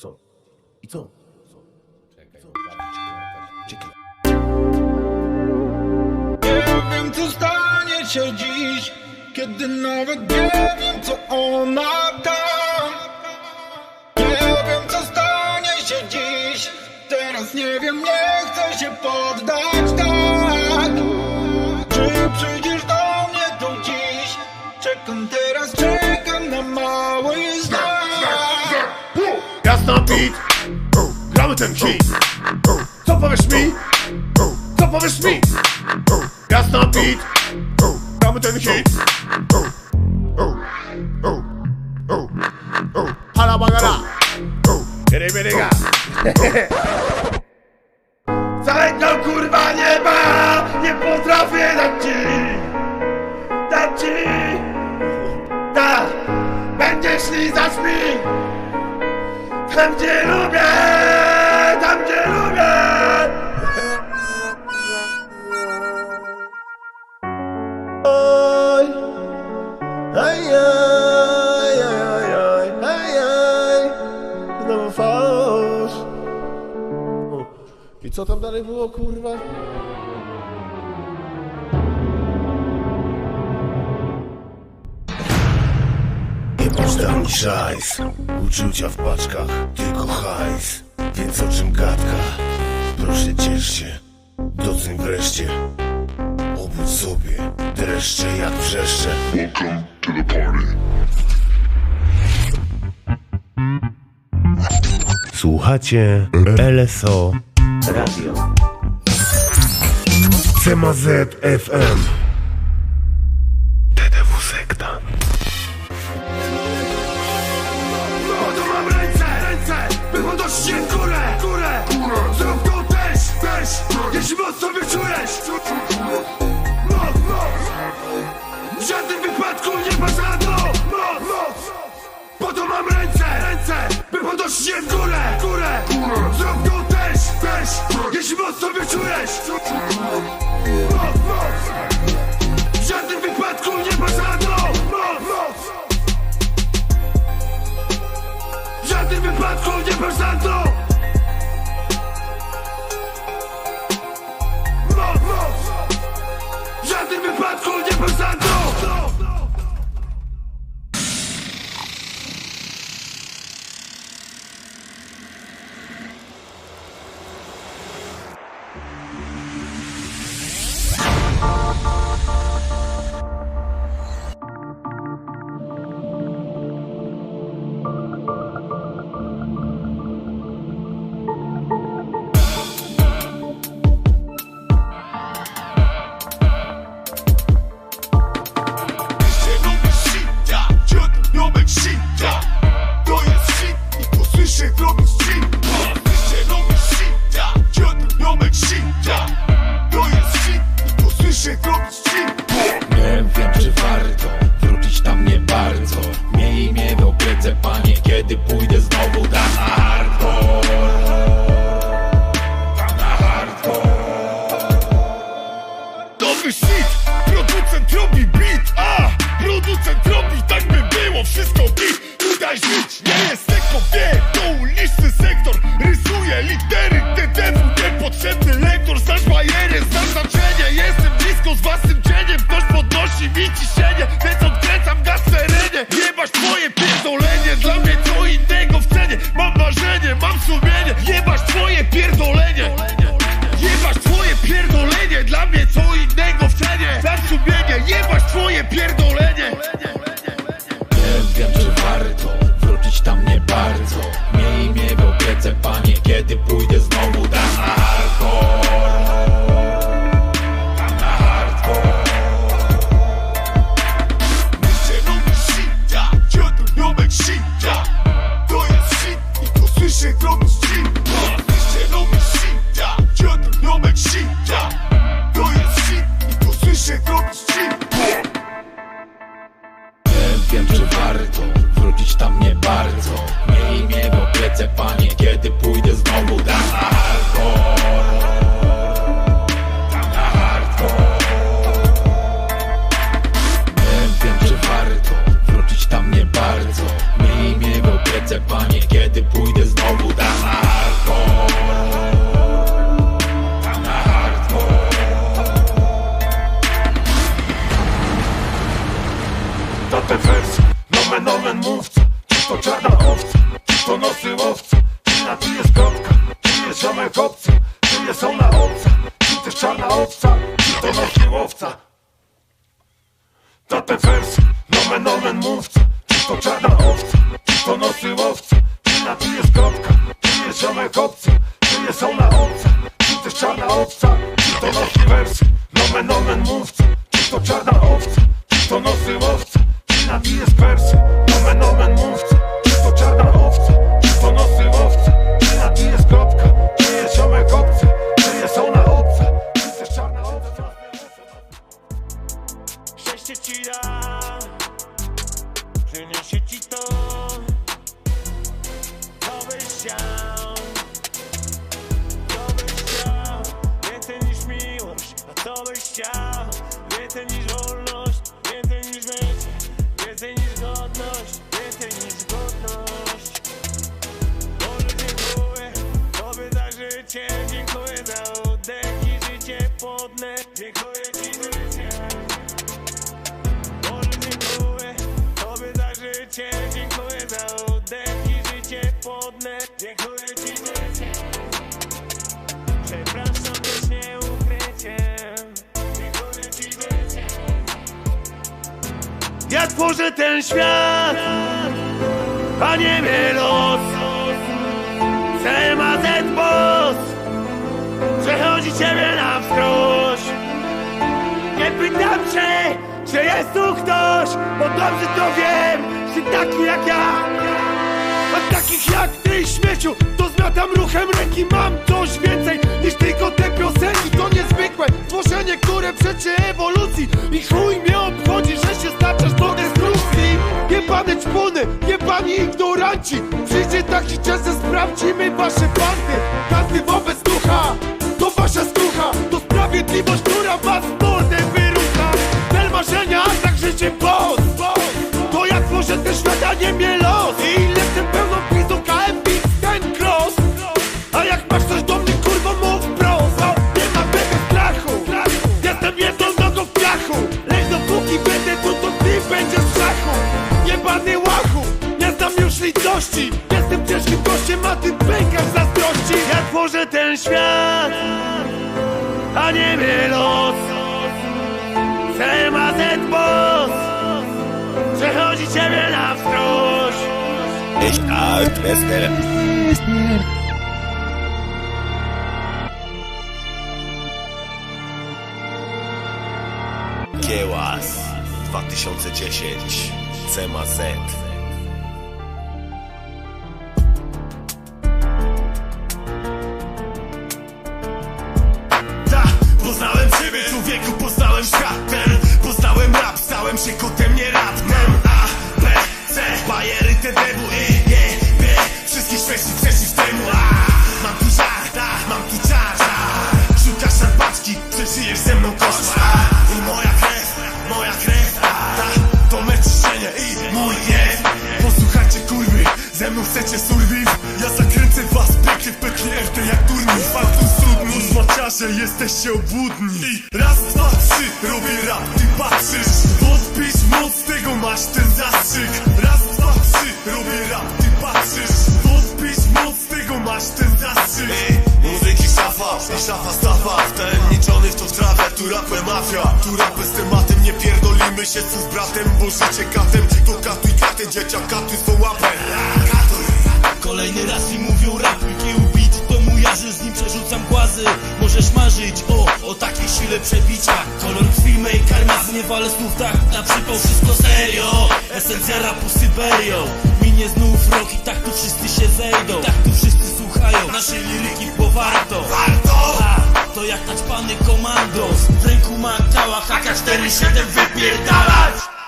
co? I co? Czekaj. Nie wiem co stanie się dziś Kiedy nawet nie wiem co ona tam Nie wiem co stanie się dziś Teraz nie wiem, nie chcę się poddać tak Czy przyjdziesz do mnie tu dziś Czekam teraz, czekam na mały znak Jasna beat! Gramy ten hit! Co powiesz mi? Co powiesz mi? Jasna beat! Gramy ten hit! Hala bagara! Biery, biery, ga! Tam gdzie lubię, tam gdzie lubię. Oj, aj, aj, aj, aj, aj, aj, znowu fałsz. I co tam dalej było, kurwa? Tam szajs. Uczucia w paczkach, tylko hajs. Więc o czym gadka? Proszę ciesz się. Doceń wreszcie. Obudź sobie Dreszcze jak wrzeszcze Welcome to the party. Słuchacie LSO Radio. CMZ FM jeśli mocno wyczujesz! Moc, moc, w żadnym wypadku nie masz za to Moc, moc, po to mam ręce, ręce, by podnosić je w górę, górę, Zrób to też, też, jeśli mocno wyczujesz! Moc, moc, Shit, producent robi beat A, producent robi tak by było Wszystko git, udaj żyć Nie jest lekko, wie, to uliczny sektor! Rysuje litery TDW Niepotrzebny lektor, znasz bajery, znasz znaczenie! Jestem blisko z własnym cieniem Ktoś podnosi mi ciśnienie mówca, czy to czarna owca, czy to nosy łowca. Czy na ty jest kropka, czy jest ziomek obcy, czy jest ona obca. Czy też czarna owca, czy to nosy łowca. Tate wersy, nomen omen mówca, czy to czarna owca, czy to nosy łowca. Czy na ty jest kropka, czy jest ziomek obcy, czy jest ona obca. Czy też czarna owca, czy to nosy wersy, nomen omen mówca, czy to czarna chciał Więcej niż wolność Więcej niż życie Więcej niż godność Więcej niż godność. Boże dziękuję Tobie za życie Dziękuję za oddech i życie płodne Dziękuję ci za życie. Boże dziękuję Tobie za życie Dziękuję za oddech i życie płodne Dziękuję Ci za Ja tworzę ten świat, a nie mnie los CMAZ Boss. Przechodzi ciebie na wskroś. Nie pytam się, czy jest tu ktoś Bo dobrze to wiem, że taki jak ja. A takich jak ty śmieciu To zmiatam ruchem ręki Mam coś więcej niż tylko te piosenki To niezwykłe tworzenie, które przeczy ewolucji. I chuj mnie obchodzi, że się staczasz do destrukcji. Jebane czpony, jebani ignoranci. Przyjdzie taki czas, że sprawdzimy wasze bandy Każdy wobec ducha, ciężkim gościem, a ty pękasz zazdrości. Ja tworzę ten świat A nie mnie los. CMAZ Boss Przechodzi ciebie na wskroś. Kiełas 2010 CMAZ rap, stałem się kotem, nie raptem. A, B, C, bajery TDW, I, E, B Wszystkich śmieci przeciw temu, a Mam tu żar, ta, mam tu czar, czar Szukasz szarpaczki, przeżyjesz ze mną koszmar. I moja krew, moja krew, ta To mecz ciśnienie i mój gniew. Posłuchajcie kurwy, ze mną chcecie survive. Ja zakręcę was pięknie w pętli RT jak turniej. Faktus trudny, smaciarze jesteście obłudni. I raz, dwa, trzy, robię rap, ty patrzysz masz ten zastrzyk Raz, dwa, trzy, robię rap, ty patrzysz. Podpisz moc, tego masz ten zastrzyk. Muzyki szafa i szafa stawa. Wtajemniczony w to w trawę, tu rapę mafia. Tu rapę z tematem, nie pierdolimy się tu z bratem Bo życie katem, to katuj katę, dzieciak katuj swą łapę. Kolejny raz mi mówią rap, Że z nim przerzucam głazy. Możesz marzyć o, o takiej sile przebicia. Kolor krwi mej karma zniewale słów tak Na przypał wszystko serio. Esencja rapu Syberią. Minie znów rok i tak tu wszyscy się zejdą. Tak tu wszyscy słuchają. Naszej liryki, bo warto Warto! A, to jak naćpany komandos W ręku ma kałach AK-47 wypierdalać